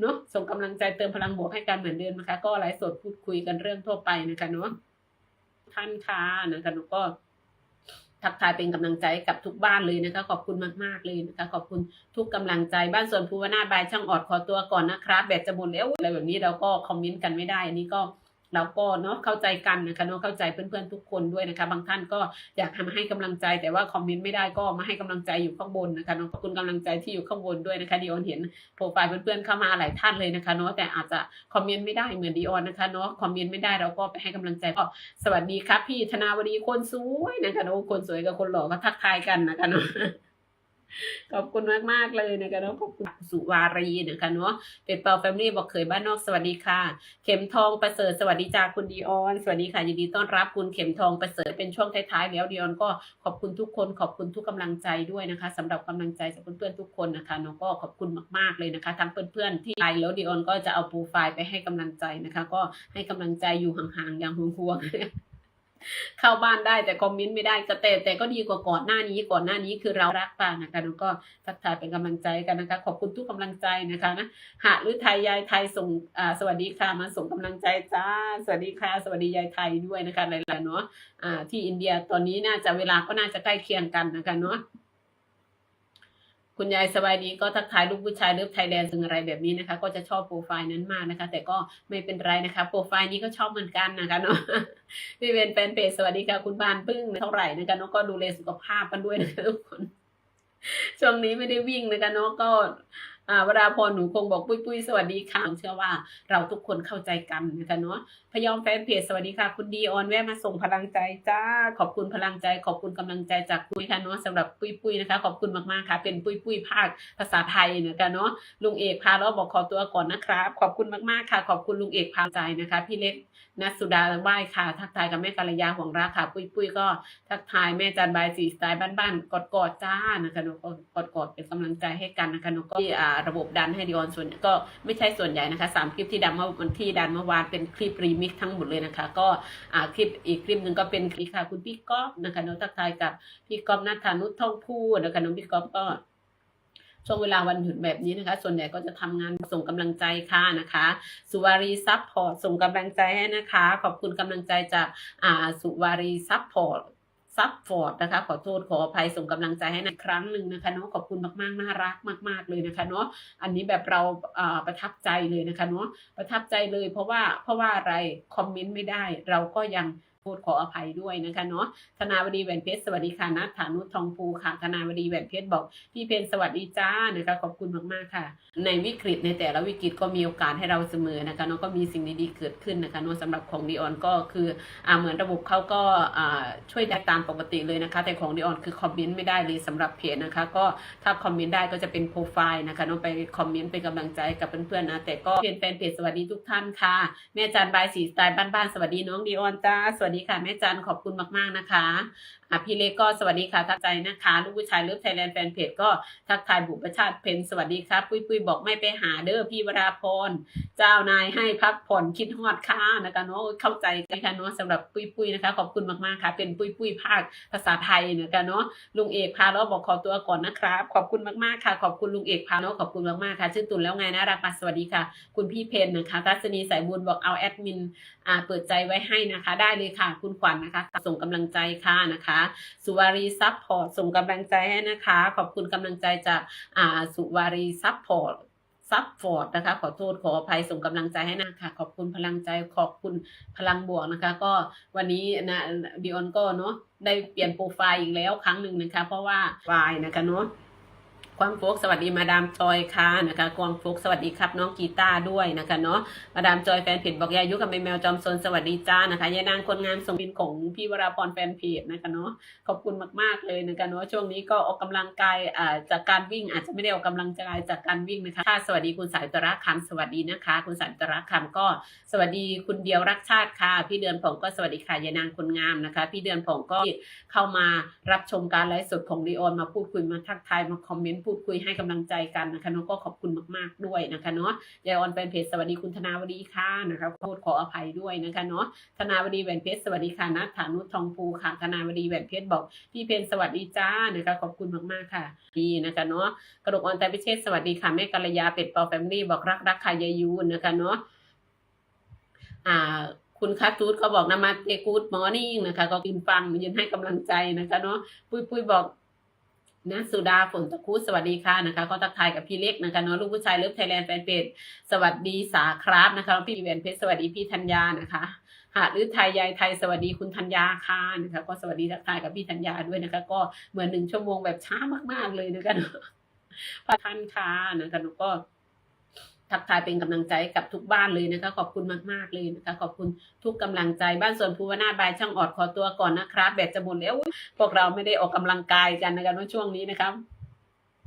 เนาะส่งกำลังใจเติมพลังบวกให้กันเหมือนเดิมนะคะ ก็ไลฟ์สดพูดคุยกันเรื่องทั่วไปนะคะเนาะท่านค่ะนะคะหนูก็ทักทายเป็นกำลังใจกับทุกบ้านเลยนะคะ ขอบคุณมากๆเลยนะคะ ขอบคุณทุกกำลังใจบ้านสวนภูวนาบายช่างออดขอตัวก่อนนะครับ แบบจะหมดแล้วอะไรแบบนี้เราก็คอมเมนต์กันไม่ได้อันนี้ก็ เราก็เนาะเข้าใจกันนะคะเนาะเข้าใจเพื่อนๆทุกคนด้วยนะคะ บางท่านก็อยากทำให้กำลังใจ แต่ว่าคอมเมนต์ไม่ได้ก็มาให้กำลังใจอยู่ข้างบนนะคะเนาะขอบคุณกำลังใจที่อยู่ข้างบนด้วยนะคะดิออนเห็นโปรไฟล์เพื่อนๆเข้ามาหลายท่านเลยนะคะเนาะแต่อาจจะคอมเมนต์ไม่ได้เหมือนดิออนนะคะเนาะคอมเมนต์ไม่ได้เราก็ไปให้กำลังใจก็สวัสดีครับพี่ธนาวดีคนสวยนะคะเนาะคนสวยกับคนหล่อก็ทักทายกันนะคะเนาะ ขอบคุณมากมากๆเลยนะคะเนาะขอบคุณสุวารีนะคะเนาะเป็ดเปาแฟมิลี่บอกเคยบ้านนอกสวัสดีค่ะ เข็มทองประเสริฐสวัสดีจากคุณดีออน สวัสดีค่ะยินดีต้อนรับคุณเข็มทองประเสริฐเป็นช่วงท้ายๆแล้วดีออนก็ขอบคุณทุกคนขอบคุณทุกกำลังใจด้วยนะคะสำหรับกำลังใจจากเพื่อนๆทุกคนนะคะเนาะก็ขอบคุณมากๆเลยนะคะ ทั้งเพื่อนๆที่ไลน์แล้วดีออนก็จะเอาโปรไฟล์ไปให้กำลังใจนะคะ ก็ให้กำลังใจอยู่ห่างๆอย่างห่วงๆ เข้าบ้านได้แต่คอมเมนต์ไม่ได้ก็แต่แต่ก็ดีกว่าก่อนหน้านี้ก่อนหน้านี้คือเรารักป่านะคะแล้วก็ทักทายเป็นกำลังใจกันนะคะ ขอบคุณทุกกำลังใจนะคะนะหาหรือไทยยายไทยส่งอ่าสวัสดีค่ะมาส่งกำลังใจจ้าสวัสดีค่ะสวัสดียายไทยด้วยนะคะหลายๆเนาะอ่าที่อินเดียตอนนี้น่าจะเวลาก็น่าจะใกล้เคียงกันนะคะเนาะ คุณยายสบายดีก็ทักทายลูกผู้ชายเลิฟไทยแลนด์ซึ่งอะไรแบบนี้นะคะ ก็จะชอบโปรไฟล์นั้นมากนะคะ แต่ก็ไม่เป็นไรนะคะ โปรไฟล์นี้ก็ชอบเหมือนกันนะคะเนาะพี่เวนแฟนเพจสวัสดีค่ะคุณบานพึ่งเท่าไหร่นะคะเนาะก็ดูแลสุขภาพกันด้วยนะคะทุกคนช่วงนี้ไม่ได้วิ่งนะคะเนาะก็ อ่าวราพรหนูคงบอกปุ้ยปุ้ยสวัสดีค่ะเชื่อว่าเราทุกคนเข้าใจกันนะคะเนาะพยอมแฟนเพจสวัสดีค่ะ คุณดีออนแวะมาส่งพลังใจจ้า ขอบคุณพลังใจ ขอบคุณกำลังใจจากปุ้ยค่ะเนาะสำหรับปุ้ยปุ้ยนะคะ ขอบคุณมากๆค่ะ เป็นปุ้ยปุ้ยภาคภาษาไทยนะคะเนาะลุงเอกพาเราบอกขอตัวก่อนนะครับ ขอบคุณมากๆค่ะ ขอบคุณลุงเอกพาใจนะคะ พี่เล็กนัสุดาไหว้ค่ะ ทักทายกับแม่กัลยาห่วงรักค่ะ ปุ้ยปุ้ยก็ทักทายแม่จันบายสีสไตล์บ้านๆกอดๆจ้านะคะหนูก็กอดกอดๆเป็นกำลังใจให้กันนะคะหนูก็ที่อ่าระบบดันให้ดิออนส่วนก็ไม่ใช่ส่วนใหญ่นะคะสามคลิปที่ดันเมื่อวันที่ดันเมื่อวานเป็นคลิปรีมิกทั้งหมดเลยนะคะ ก็อ่าคลิปอีกคลิปหนึ่งก็เป็นคลิปค่ะคุณพี่ก๊อฟนะคะหนูทักทายกับพี่ก๊อฟนัทธานุท่องพูดนะคะหนูพี่ก๊อฟก็ช่วงเวลาวันหยุดแบบนี้นะคะ ส่วนใหญ่ก็จะทำงานส่งกำลังใจค่ะนะคะ สุวารีซัพพอร์ตส่งกำลังใจให้นะคะ ขอบคุณกำลังใจจากอ่าสุวารีซัพพอร์ต ซับฟอร์ดนะคะ ขอโทษขออภัยส่งกำลังใจให้นครั้งหนึ่งนะคะเนาะขอบคุณมากๆน่ารักมาก ๆเลยนะคะเนาะอันนี้แบบเราประทับใจเลยนะคะเนาะประทับใจเลย เพราะว่าเพราะว่าอะไรคอมเมนต์ไม่ได้เราก็ยัง พูดขออภัยด้วยนะคะเนาะธนาวดีแหวนเพชรสวัสดีค่ะนัทฐานุชทองภูค่ะธนาวดีแหวนเพชรบอกพี่เพนสวัสดีจ้านะคะขอบคุณมากๆค่ะ ในวิกฤตในแต่ละวิกฤตก็มีโอกาสให้เราเสมอนะคะเนาะก็มีสิ่งดีๆเกิดขึ้นนะคะเนาะสำหรับของดีออนก็คืออ่าเหมือนระบบเขาก็อ่าช่วยได้ตามปกติเลยนะคะ แต่ของดีออนคือคอมเมนต์ไม่ได้เลยสำหรับเพจนะคะ ก็ถ้าคอมเมนต์ได้ก็จะเป็นโปรไฟล์นะคะเนาะไปคอมเมนต์เป็นกำลังใจกับเพื่อนๆนะแต่ก็เป็นแฟนเพจสวัสดีทุกท่านค่ะแม่จันบายสีสไตล์บ้านๆสวัสดีน้องดีออนจ้าสวัสดีดีค่ะแม่จันขอบคุณมาก ๆ นะคะอะพี่เล็กก็สวัสดีค่ะทักใจนะคะ ลูกผู้ชายเลิฟไทยแลนด์แฟนเพจก็ทักทายบุปชาติเพนสวัสดีครับปุ้ยปุ้ยบอกไม่ไปหาเด้อพี่วราพร เจ้านายให้พักผ่อนคิดฮอดค่ะนะคะเนาะเข้าใจกันค่ะเนาะสำหรับปุ้ยปุ้ยนะคะ ขอบคุณมากๆค่ะ เป็นปุ้ยปุ้ยภาคภาษาไทยนะคะเนาะลุงเอกพาเราบอกขอตัวก่อนนะครับ ขอบคุณมากๆค่ะ ขอบคุณลุงเอกพาเนาะขอบคุณมากๆค่ะ ชื่อตุนแล้วไงนะรักมาสวัสดีค่ะ คุณพี่เพนนะคะทัศนีสายบุญบอกเอาแอดมินอ่าเปิดใจไว้ให้นะคะ ได้เลยค่ะ คุณขวัญนะคะ ส่งกำลังใจค่ะนะคะ สุวารีซัพพอร์ตส่งกำลังใจให้นะคะ ขอบคุณกำลังใจจากอ่าสุวารีซัพพอร์ต ซับฟอร์ดนะคะ ขอโทษขออภัยส่งกำลังใจให้นะคะขอบคุณพลังใจขอบคุณพลังบวกนะคะ ก็วันนี้นะดิออนก็เนาะได้เปลี่ยนโปรไฟล์อีกแล้วครั้งหนึ่งนะคะ เพราะว่าไฟล์นะคะเนาะ วางโฟกสวัสดีมาดามจอยค่ะนะคะกวางโฟกสวัสดีครับน้องกีตาร์ด้วยนะคะเนาะมาดามจอยแฟนเพจบอกยายุกับแมวจอมซนสวัสดีจ้านะคะยายนางคนงามส่งบินของพี่วราพรแฟนเพจนะคะเนาะขอบคุณมากๆเลยนะคะเนาะช่วงนี้ก็ออกกำลังกายอ่าจากการวิ่งอาจจะไม่ได้ออกกำลังกายจากการวิ่งนะคะค่ะสวัสดีคุณสายตระคำสวัสดีนะคะ คุณสายตระคำก็สวัสดีคุณเดียวรักชาติค่ะ พี่เดือนผงก็สวัสดีค่ะยายนางคนงามนะคะ พี่เดือนผงก็เข้ามารับชมการไลฟ์สดของลีออนมาพูดคุยมาทักทายมาคอมเมนต์พูดคุยให้กำลังใจกันนะคะเนาะก็ขอบคุณมาก ๆด้วยนะคะเนาะยายออนแฟนเพจสวัสดีคุณธนาวดีค่ะนะคะขอโทษขออภัยด้วยนะคะเนาะธนาวดีแหวนเพชรสวัสดีค่ะนัทฐานุทองภูค่ะธนาวดีแหวนเพชรบอกพี่เพนสวัสดีจ้านะคะขอบคุณมากๆค่ะดีนะคะเนาะกระดกออนแต่พิเชษสวัสดีค่ะแม่กัลยาเป็ดปอแฟมลี่บอกรักรักค่ะยายยูนนะคะเนาะอ่าคุณคัตตูดเขาบอกนามาเตกูดมอร์นิ่งนะคะ ก็กินฟังยืนให้กำลังใจนะคะเนาะปุ้ยปุ้ยบอก นะสุดาฝนตะคุสวัสดีค่ะนะคะก็ทักทายกับพี่เล็กนะคะเนาะลูกผู้ชายเลิฟไทยแลนด์แฟนเพจสวัสดีสาครับนะคะพี่แหวนเพชรสวัสดีพี่ธัญญานะคะหาหรือไทยยายไทยสวัสดีคุณธัญญาค่ะนะคะก็สวัสดีทักทายกับพี่ธัญญาด้วยนะคะ ก็เหมือนหนึ่งชั่วโมงแบบช้ามากๆเลยนะคะเนาะพระท่านค่ะนะคะหนูก็ ทักทายเป็นกำลังใจกับทุกบ้านเลยนะคะ ขอบคุณมากๆเลยนะคะ ขอบคุณทุกกำลังใจบ้านสวนภูวนาถบายช่างออดขอตัวก่อนนะครับแบตจะหมดแล้วพวกเราไม่ได้ออกกำลังกายกันนะคะในช่วงนี้นะครับ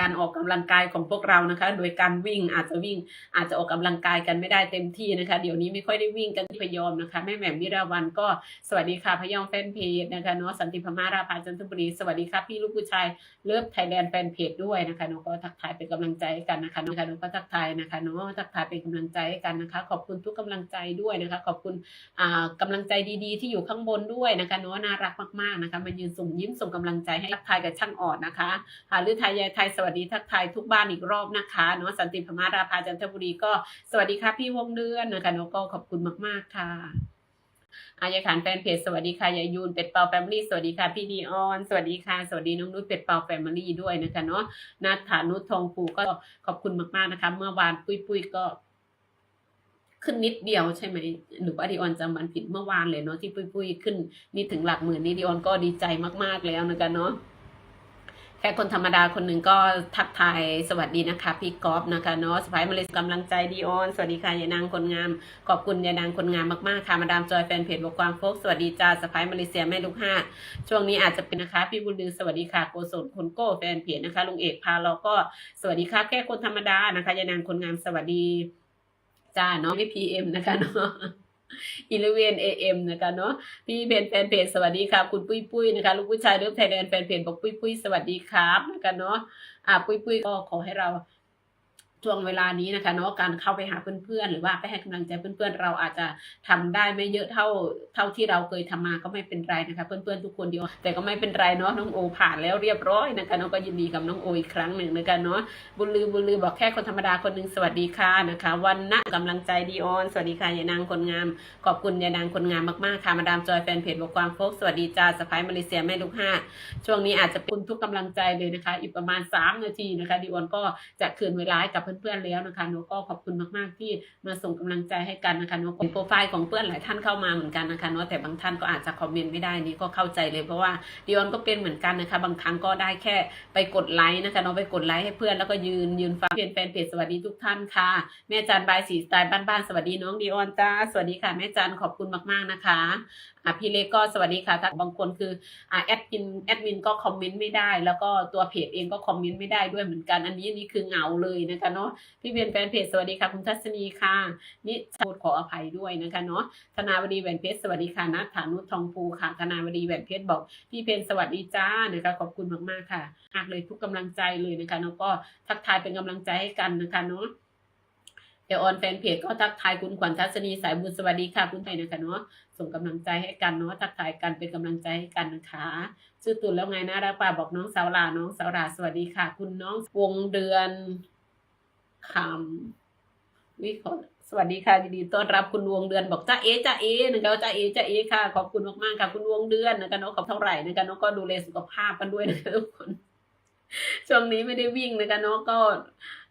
การออกกำลังกายของพวกเรานะคะ โดยการวิ่งอาจจะวิ่งอาจจะออกกำลังกายกันไม่ได้เต็มที่นะคะ เดี๋ยวนี้ไม่ค่อยได้วิ่งกันที่พยอมนะคะ แม่แหม่มวิราวันก็สวัสดีค่ะพยอมแฟนเพจนะคะเนาะสันติพมาราภาจันทบุรีสวัสดีค่ะพี่ลูกผู้ชายเลิฟไทยแลนด์แฟนเพจด้วยนะคะเนาะก็ทักทายเป็นกำลังใจกันนะคะนะคะเนาะก็ทักทายนะคะเนาะทักทายเป็นกำลังใจกันนะคะ ขอบคุณทุกกำลังใจด้วยนะคะ ขอบคุณอ่ากำลังใจดีๆ ที่อยู่ข้างบนด้วยนะคะเนาะน่ารักมากๆนะคะมายืนส่งยิ้มส่งกำลังใจให้ทักทายกับช่างออดนะคะหาหรือไทยยายไทยสวัสดีทักทายทุกบ้านอีกรอบนะคะเนาะสันติพมาราภาจันทบุรีก็สวัสดีค่ะพี่วงเดือนนะคะเนาะก็ขอบคุณมาก ๆ ค่ะอายาขานแฟนเพจสวัสดีค่ะยายยูนเป็ดเปาแฟมิลี่สวัสดีค่ะพี่ดีออน สวัสดีค่ะ สวัสดีน้องนุ้ยเป็ดเปาแฟมิลี่ด้วยนะคะเนาะนาฐานุชทองผูก็ขอบคุณมากๆนะคะ เมื่อวานปุ้ยปุ้ยก็ขึ้นนิดเดียวใช่ไหมหรือว่าดีออนจำมันผิดเมื่อวานเลยเนาะที่ปุ้ยปุ้ยขึ้นนี่ถึงหลักหมื่นนี่ดีออนก็ดีใจมากๆแล้วนะคะเนาะ ค่คนธรรมดาคนหนึ่งก็ทักทายสวัสดีนะคะ พี่กอฟนะคะเนาะสไปมาเลยกำลังใจดีออน สวัสดีค่ะยายนางคนงาม ขอบคุณยายนางคนงามมากๆค่ะมาดามจอยแฟนเพจบอกความโฟกสวัสดีจ้าสไปมาเลเซียแม่ลูกห้าช่วงนี้อาจจะเป็นนะคะ พี่บุญลือสวัสดีค่ะโกศลคนโก้แฟนเพจนะคะลุงเอกพาเราก็สวัสดีค่ะแค่คนธรรมดานะคะยายนางคนงามสวัสดีจ้าเนาะไม่พีเอ็มนะคะเนาะ อีเลเวนเอ็มนะคะเนาะพี่เพนแฟนเพจสวัสดีครับ คุณปุ้ยปุ้ยนะคะลูกผู้ชายเลิฟไทยแลนด์แฟนเพจบอกปุ้ยปุ้ยสวัสดีครับนะคะเนาะอ่าปุ้ยปุ้ยก็ขอให้เรา ช่วงเวลานี้นะคะเนาะการเข้าไปหาเพื่อนๆ หรือว่าไปให้กำลังใจเพื่อนๆ เราอาจจะทำได้ไม่เยอะเท่าเท่าที่เราเคยทำมาก็ไม่เป็นไรนะคะเพื่อนๆทุกคนเดียวแต่ก็ไม่เป็นไรเนาะน้องโอผ่านแล้วเรียบร้อยนะคะน้องก็ยินดีกับน้องโออีกครั้งหนึ่งนะคะเนาะบุญลือบุญลือบอกแค่คนธรรมดาคนหนึ่งสวัสดีค่ะนะคะวันนะกำลังใจดีออนสวัสดีค่ะยายนางคนงามขอบคุณยายนางคนงามมากๆค่ะมาดามจอยแฟนเพจบอกความโฟกสวัสดีจ้าสไปมาเลเซียแม่ลูกห้าช่วงนี้อาจจะคุณทุกกำลังใจเลยนะคะอีกประมาณ 3 นาทีนะคะดีออนก็จะคืนเวลาให้กับเพื่อนๆแล้วนะคะหนูก็ขอบคุณมากๆที่มาส่งกำลังใจให้กันนะคะหนูเป็นโปรไฟล์ของเพื่อนหลายท่านเข้ามาเหมือนกันนะคะเนาะแต่บางท่านก็อาจจะคอมเมนต์ไม่ได้นี่ก็เข้าใจเลยเพราะว่าดีออนก็เป็นเหมือนกันนะคะบางครั้งก็ได้แค่ไปกดไลค์นะคะเนาะไปกดไลค์ให้เพื่อนแล้วก็ยืนยืนฟังเพื่อนแฟนเพจสวัสดีทุกท่านค่ะ แม่จันบายสีสไตล์บ้านๆสวัสดีน้องดีออนจ้าสวัสดีค่ะแม่จันขอบคุณมากๆนะคะ อะพี่เล็กก็สวัสดีค่ะถ้าบางคนคืออะแอดมินแอดมินก็คอมเมนต์ไม่ได้ แล้วก็ตัวเพจเองก็คอมเมนต์ไม่ได้ด้วยเหมือนกัน อันนี้นี่คือเหงาเลยนะคะเนาะพี่เบียนแฟนเพจสวัสดีค่ะคุณทัศนีค่ะนี่พูดขออภัยด้วยนะคะเนาะธนาวดีแหวนเพชรสวัสดีค่ะนัทฐานุทองภูค่ะธนาวดีแหวนเพชรบอกพี่เพนสวัสดีจ้านะคะขอบคุณมากๆค่ะมากเลยทุกกำลังใจเลยนะคะแล้วก็ทักทายเป็นกำลังใจให้กันนะคะเนาะ เดี๋ยวออนแฟนเพจก็ทักทายคุณขวัญทัศนีสายบุญสวัสดีค่ะคุณไทยนะคะเนาะส่งกำลังใจให้กันเนาะทักทายกันเป็นกำลังใจให้กันนะคะชื่อตุนแล้วไงนะรักป่าบอกน้องสาวลาน้องสาวลาสวัสดีค่ะ คุณน้องวงเดือนคำวิขอสวัสดีค่ะยินดีต้อนรับคุณวงเดือนบอกจ้าเอจ้าเอนะคะจ้าเอจ้าเอค่ะขอบคุณมากๆค่ะ คุณวงเดือนนะคะเนาะขอบเท่าไหร่นะคะเนาะก็ดูแลสุขภาพกันด้วยนะคะทุกคนช่วงนี้ไม่ได้วิ่งนะคะเนาะก็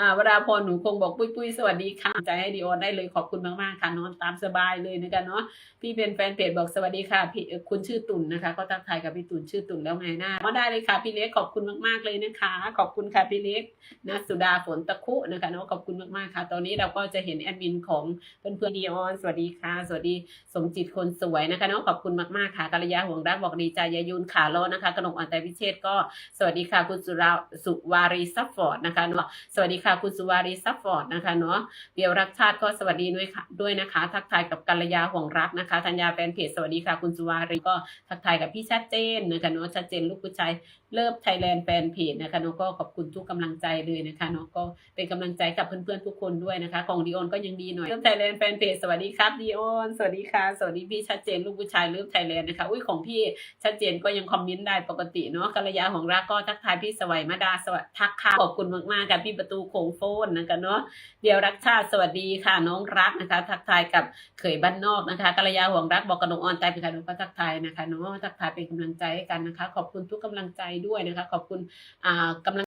อ่าวราพรหนูคงบอกปุ้ยปุ้ยสวัสดีค่ะใจให้ดีออนได้เลยขอบคุณมากๆค่ะนอนตามสบายเลยนะคะเนาะพี่เป็นแฟนเพจบอกสวัสดีค่ะพี่คุณชื่อตุ่นนะคะก็ทักทายกับพี่ตุ่นชื่อตุ่นแล้วไงหน้าก็ได้เลยค่ะพี่เล็กขอบคุณมากๆเลยนะคะ ขอบคุณค่ะพี่เล็กนะสุดาฝนตะคุนะคะเนาะขอบคุณมากๆค่ะ ตอนนี้เราก็จะเห็นแอดมินของเพื่อนเพื่อนดีออนสวัสดีค่ะ สวัสดีสมจิตคนสวยนะคะเนาะขอบคุณมากๆค่ะกัลยาห่วงรักบอกดีใจยายุนขาล้อนะคะกนกอ่อนแต่พิเชษก็สวัสดีค่ะคุณสุราสุวารีซัฟฟอร์ดนะคะเนาะสวัสดีค่ะค่ะ คุณสุวารีซัฟฟอร์ดนะคะเนาะเดี๋ยวรักชาติก็สวัสดีด้วยค่ะด้วยนะคะ ทักทายกับกัลยาห่วงรักนะคะธัญญาแฟนเพจสวัสดีค่ะ คุณสุวารีก็ทักทายกับพี่ชัดเจนนะคะเนาะชัดเจนลูกผู้ชาย เลิฟไทยแลนด์แฟนเพจนะคะเนาะก็ขอบคุณทุกกำลังใจเลยนะคะเนาะก็เป็นกำลังใจกับเพื่อนๆทุกคนด้วยนะคะ ของดีออนก็ยังดีหน่อยเลิฟไทยแลนด์แฟนเพจสวัสดีครับดีออนสวัสดีค่ะสวัสดีพี่ชัดเจนลูกผู้ชายเลิฟไทยแลนด์นะคะอุ้ยของพี่ชัดเจนก็ยังคอมเมนต์ได้ปกติเนาะกัลยาของรักก็ทักทายพี่สวัยมาดาสวัสดีทักค่ะขอบคุณมากๆกับพี่ประตูโคงโฟนนะคะเนาะเดียวรักชาติสวัสดีค่ะน้องรักนะคะ ทักทายกับเขยบ้านนอกนะคะกัลยาห่วงรักบอกกระนงออนใจไปค่ะหนูก็ทักทายนะคะเนาะทักทายเป็นกำลังใจให้กันนะคะ ขอบคุณทุกกำลังใจด้วยนะคะ ขอบคุณอ่ากำลัง